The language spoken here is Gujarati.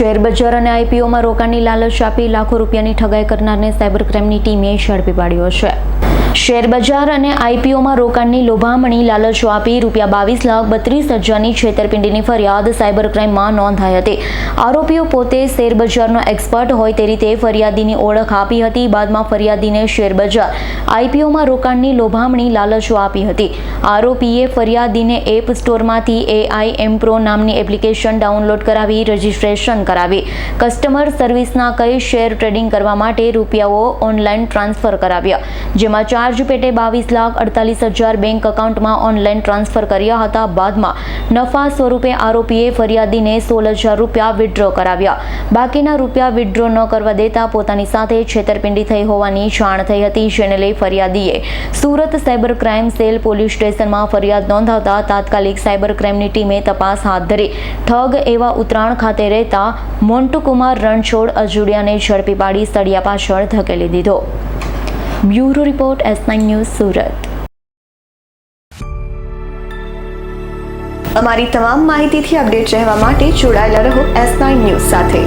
શેરબજાર અને આઈપીઓમાં રોકાણની લાલચ આપી લાખો રૂપિયાની ઠગાઈ કરનારને સાયબર ક્રાઇમની ટીમે ઝડપી પાડ્યો છે. શેરબજાર અને આઈપીઓમાં રોકાણની લોભામણી લાલચો આપી રૂપિયા બાવીસ લાખ બત્રીસ હજારની છેતરપિંડીની ફરિયાદ સાયબર ક્રાઇમમાં નોંધાઈ હતી. આરોપીઓ પોતે શેરબજારનો એક્સપર્ટ હોય તે રીતે ફરિયાદીની ઓળખ આપી હતી. બાદમાં ફરિયાદીને શેરબજાર આઈપીઓમાં રોકાણની લોભામણી લાલચો આપી હતી. આરોપીએ ફરિયાદીને એપ સ્ટોરમાંથી એઆઈ એમ પ્રો નામની એપ્લિકેશન ડાઉનલોડ કરાવી રજિસ્ટ્રેશન કરાવી. કસ્ટમર સર્વિસના કઈ શેર ટ્રેડિંગ કરવા માટે રૂપિયાઓ ઓનલાઈન ટ્રાન્સફર કરાવ્યા. જેમાં ચાર્જ પેટે બાવીસ લાખ અડતાલીસ હજાર બેંક એકાઉન્ટમાં ઓનલાઈન ટ્રાન્સફર કર્યા હતા. બાદમાં નફા સ્વરૂપે આરોપીએ ફરિયાદીને સોળ હજાર રૂપિયા વિડ્રો કરાવ્યા. બાકીના રૂપિયા વિડ્રો ન કરવા દેતા પોતાની સાથે છેતરપિંડી થઈ હોવાની જાણ થઈ હતી, જેને લઈ ફરિયાદીએ Surat cyber crime cell police સ્ટેશનમાં ફરિયાદ નોંધાવતા તાત્કાલિક સાયબર ક્રાઇમની ટીમે તપાસ હાથ ધરી. ઠગ એવા ઉત્તરાયણ ખાતે રહેતા મોન્ટુકુમાર રણછોડ અજુડિયાને ઝડપી પાડી સળિયા પાછળ ધકેલી દીધો. Bureau report S news Surat. અમારી તમામ માહિતીથી અપડેટ રહેવા માટે જોડાયેલા રહો એસ ન્યૂઝ સાથે.